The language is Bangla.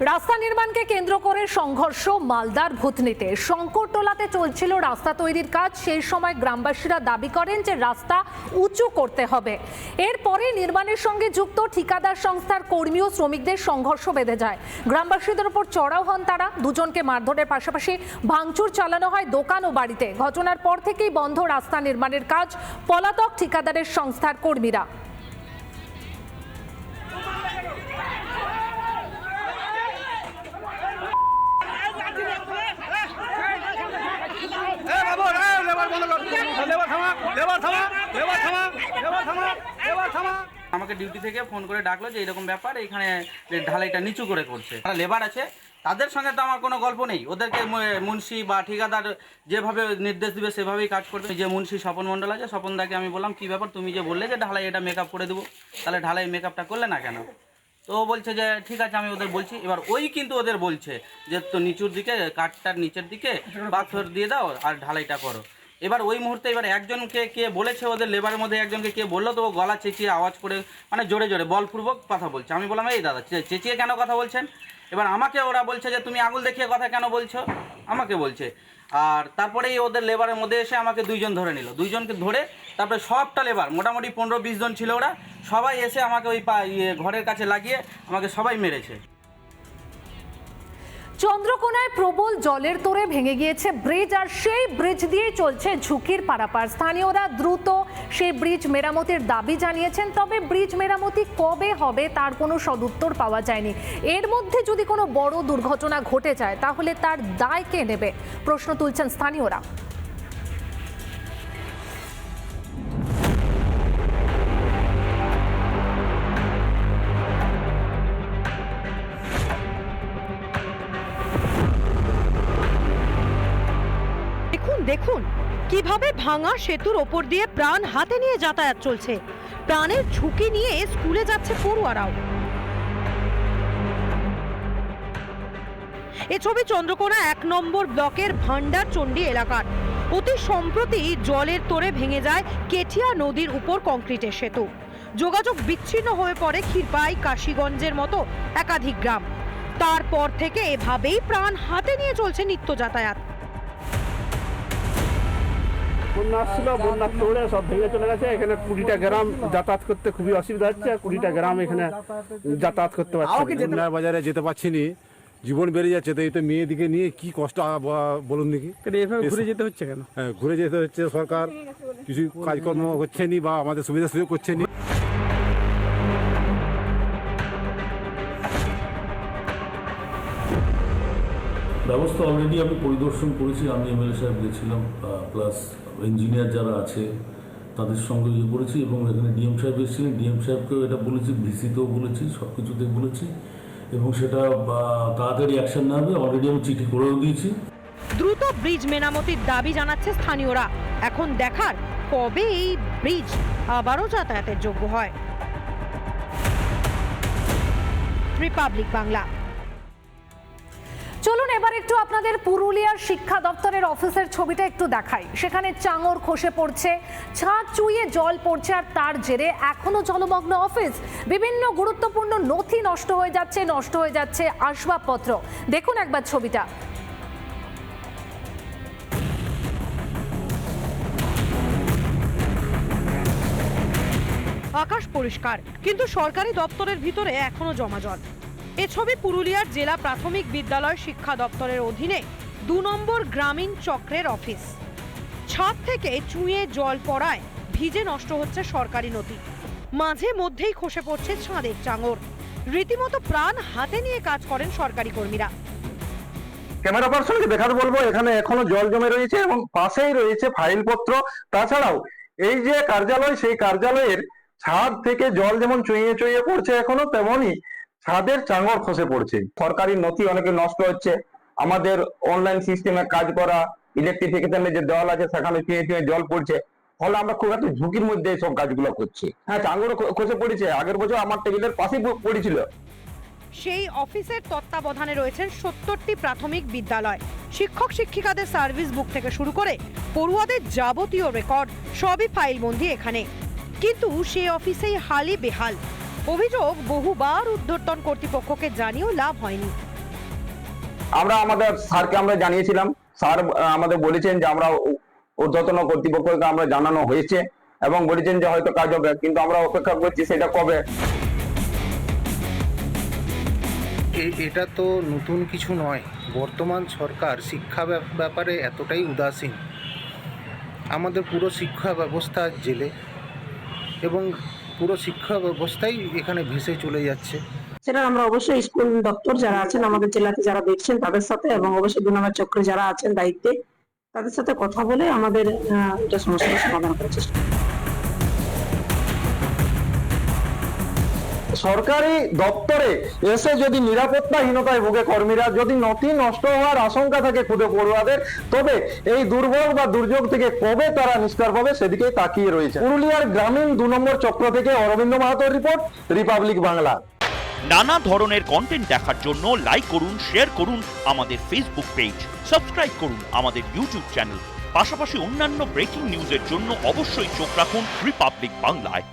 রাস্তা নির্মাণকে কেন্দ্র করে সংঘর্ষ, মালদার ভূতনিতে। শঙ্করটোলাতে চলছিল রাস্তা তৈরির কাজ। সেই সময় গ্রামবাসীরা দাবি করেন যে রাস্তা উঁচু করতে হবে। এরপরে নির্মাণের সঙ্গে যুক্ত ঠিকাদার সংস্থার কর্মী ও শ্রমিকদের সংঘর্ষ বেঁধে যায়। গ্রামবাসীদের উপর চড়াও হন তারা। দুজনকে মারধরের পাশাপাশি ভাঙচুর চালানো হয় দোকান ও বাড়িতে। ঘটনার পর থেকেই বন্ধ রাস্তা নির্মাণের কাজ। পলাতক ঠিকাদারের সংস্থার কর্মীরা। আমাকে ডিউটি থেকে ফোন করে ডাকলো যে এরকম ব্যাপার, এখানে ঢালাইটা নিচু করে করছে। লেবার আছে, তাদের সঙ্গে তো আমার কোনো গল্প নেই। ওদেরকে মুন্সি বা ঠিকাদার যেভাবে নির্দেশ দিবে, সেভাবেই কাজ করবে। যে মুন্সি স্বপন মণ্ডল আছে, স্বপন দাকে আমি বললাম, কী ব্যাপার? তুমি যে বললে যে ঢালাই এটা মেকআপ করে দেবো, তাহলে ঢালাই মেকআপটা করলে না কেন? তো বলছে যে, ঠিক আছে, আমি ওদের বলছি। এবার ওই কিন্তু ওদের বলছে যে, তো নিচুর দিকে, কাঠটার নিচের দিকে, পাথর দিয়ে দাও আর ঢালাইটা করো। এবার ওই মুহূর্তে এবার একজনকে কে বলেছে ওদের লেবারের মধ্যে একজনকে কে বলল তো ও গলা চেঁচিয়ে আওয়াজ করে মানে জোরে জোরে বলপূর্বক কথা বলছে। আমি বললাম, এই দাদা চেঁচিয়ে কেন কথা বলছেন? এবার আমাকে ওরা বলছে যে, তুমি আঙুল দেখিয়ে কথা কেন বলছো? আমাকে বলছে। আর তারপরেই ওদের লেবারের মধ্যে এসে আমাকে দুইজন ধরে নিল। দুইজনকে ধরে তারপরে সবটা লেবার, মোটামুটি পনেরো বিশ জন ছিল ওরা, সবাই এসে আমাকে ওই পা ইয়ে ঘরের কাছে লাগিয়ে আমাকে সবাই মেরেছে। চন্দ্রকোনায় প্রবল জলের তোরে ভেঙে গিয়েছে ব্রিজ, আর সেই ব্রিজ দিয়েই চলছে ঝুঁকির পারাপার। স্থানীয়রা দ্রুত সেই ব্রিজ মেরামতির দাবি জানিয়েছেন, তবে ব্রিজ মেরামতি কবে হবে তার কোনো সদুত্তর পাওয়া যায়নি। এর মধ্যে যদি কোনো বড় দুর্ঘটনা ঘটে যায়, তাহলে তার দায় কে নেবে? প্রশ্ন তুলছেন স্থানীয়রা। দেখুন দেখুন। কীভাবে ভাঙা সেতুর ওপর দিয়ে প্রাণ হাতে নিয়ে যাতায়াত চলছে। প্রাণের ঝুঁকি নিয়ে স্কুলে যাচ্ছে পড়ুয়ারাও। এ ছবি চন্দ্রকোনা এক নম্বর ব্লকের ভান্ডার চণ্ডী এলাকার। অতি সম্প্রতি জলের তোরে ভেঙে যায় কেঠিয়া নদীর উপর কংক্রিটের সেতু। যোগাযোগ বিচ্ছিন্ন হয়ে পড়ে ক্ষীরপাই কাশীগঞ্জের মতো একাধিক গ্রাম। তারপর থেকে এভাবেই প্রাণ হাতে নিয়ে চলছে নিত্য যাতায়াত। বন্যা আসছিল বন্যা তোড়ে সব ভেঙে চলে গেছে। এখানে কুড়িটা গ্রাম যাতায়াত করতে খুবই অসুবিধা হচ্ছে আর কুড়িটা গ্রাম এখানে যাতায়াত করতে পারছে না। বাজারে যেতে পারছি নি জীবন বেড়ে যাচ্ছে তো তো মেয়েদিকে নিয়ে কি কষ্ট বলুন দেখি। এভাবে ঘুরে যেতে হচ্ছে কেন? হ্যাঁ ঘুরে যেতে হচ্ছে সরকার কিছু কাজকর্ম করছে নি বা আমাদের সুবিধা সুযোগ করছে নি। ব্যবস্থা অলরেডি আমি পরিদর্শন করেছি আমি এমএলএ সাহেব গেছিলাম প্লাস ইঞ্জিনিয়ার যারা আছে, তাদের সঙ্গে ইয়ে করেছি এবং এখানে ডিএম সাহেব এসেছিলেন। ডিএম সাহেবকেও এটা বলেছি, ভিসিতেও বলেছি সব কিছুতে বলেছি এবং সেটা তাড়াতাড়ি অ্যাকশন হবে। অলরেডি আমি চিঠি করেও দিয়েছি। দ্রুত ব্রিজ মেরামতির দাবি জানাচ্ছে স্থানীয়রা। এখন দেখার কবে এই ব্রিজ আবারও যাতায়াতের যোগ্য হয়। রিপাবলিক বাংলা। চলুন এবার একটু আপনাদের পুরুলিয়ার শিক্ষা দপ্তরের অফিসের ছবিটা একটু দেখাই। সেখানে চাঙর খসে পড়ছে, ছাদ চুইয়ে জল পড়ছে আর তার জেরে এখনও জলমগ্ন অফিস। বিভিন্ন গুরুত্বপূর্ণ নথি নষ্ট হয়ে যাচ্ছে, নষ্ট হয়ে যাচ্ছে আসবাবপত্র। দেখুন একবার ছবিটা। আকাশ পরিষ্কার, কিন্তু সরকারি দপ্তরের ভিতরে এখনও জমা জল। এ ছবি পুরুলিয়ার জেলা প্রাথমিক বিদ্যালয় শিক্ষা দপ্তরের অধীনে দু নম্বর গ্রামীণ চক্রের অফিস। ছাদ থেকে চুঁয়ে জল পড়ায় ভিজে নষ্ট হচ্ছে সরকারি নথি মাঝে মধ্যেই খসে পড়ছে ছাদের চাঙর। রীতিমতো প্রাণ হাতে নিয়ে কাজ করেন সরকারি কর্মীরা। ক্যামেরা পার্সনকে দেখাতে বলব, এখানে এখনও জল জমে রয়েছে এবং পাশেই রয়েছে ফাইলপত্র। তাছাড়াও এই যে কার্যালয়, সেই কার্যালয়ের ছাদ থেকে জল যেমন চুইয়ে চুইয়ে পড়ছে এখনও, তেমনই ছাদের চাঙর খসে পড়ছে। সরকারি নথি অনেকে নষ্ট হচ্ছে। আমাদের অনলাইন সিস্টেমে কাজ করা ইলেকট্রিফিকেশনের যে দেওয়াল আছে, সেখানে চুইয়ে চুইয়ে জল পড়ছে। ফলে আমরা খুব একটা ঝুঁকির মধ্যে এইসব কাজগুলো করছি। হ্যাঁ খ- খসে পড়েছে। আগের বছর আমার টেবিলের পাশেই পড়েছিল। সেই অফিসের তত্ত্বাবধানে রয়েছেন সত্তরটি প্রাথমিক বিদ্যালয়। শিক্ষক শিক্ষিকাদের সার্ভিস বুক থেকে শুরু করে পড়ুয়াদের যাবতীয় রেকর্ড, সবই ফাইলবন্দি এখানে। কিন্তু সে অফিসেই হালি বেহাল। অভিযোগ বহুবার ঊর্ধ্বতন কর্তৃপক্ষকে জানিয়েও লাভ হয়নি। আমরা আমাদের স্যারকে আমরা জানিয়েছিলাম। স্যার আমাদের বলেছেন যে আমরা উ- ঊর্ধ্বতন কর্তৃপক্ষকে আমরা জানানো হয়েছে এবং বলেছেন যে হয়তো কাজ হবে কিন্তু আমরা অপেক্ষা করছি সেটা কবে। এটা তো নতুন কিছু নয়। বর্তমান সরকার শিক্ষা ব্যাপ- ব্যাপারে এতটাই উদাসীন। আমাদের পুরো শিক্ষা ব্যবস্থা জেলে এবং পুরো শিক্ষা ব্যবস্থাই এখানে ভেসে চলে যাচ্ছে। সেটা আমরা অবশ্যই স্কুল দপ্তর যারা আছেন, আমাদের জেলাতে যারা দেখছেন তাদের সাথে এবং অবশ্যই দু নম্বর চক্রে যারা আছেন দায়িত্বে, তাদের সাথে কথা বলে আমাদের এটা সমস্যার সমাধান করার চেষ্টা সরকারি দপ্তরে এসে যদি নিরাপত্তাহীনতায় ভোগে কর্মীরা, যদি নথি নষ্ট হওয়ার আশঙ্কা থাকে খুদে পড়ুয়াদের, তবে এই দুর্ভোগ বা দুর্যোগ থেকে কবে তারা নিষ্কার পাবে সেদিকে তাকিয়ে রয়েছে। পুরুলিয়ার গ্রামীণ দু নম্বর চক্র থেকে অরবিন্দ মাহাতোর রিপোর্ট, রিপাবলিক বাংলা। নানা ধরনের কন্টেন্ট দেখার জন্য লাইক করুন শেয়ার করুন আমাদের ফেসবুক পেজ সাবস্ক্রাইব করুন আমাদের ইউটিউব চ্যানেল পাশাপাশি অন্যান্য ব্রেকিং নিউজের জন্য অবশ্যই চোখ রাখুন রিপাবলিক বাংলায়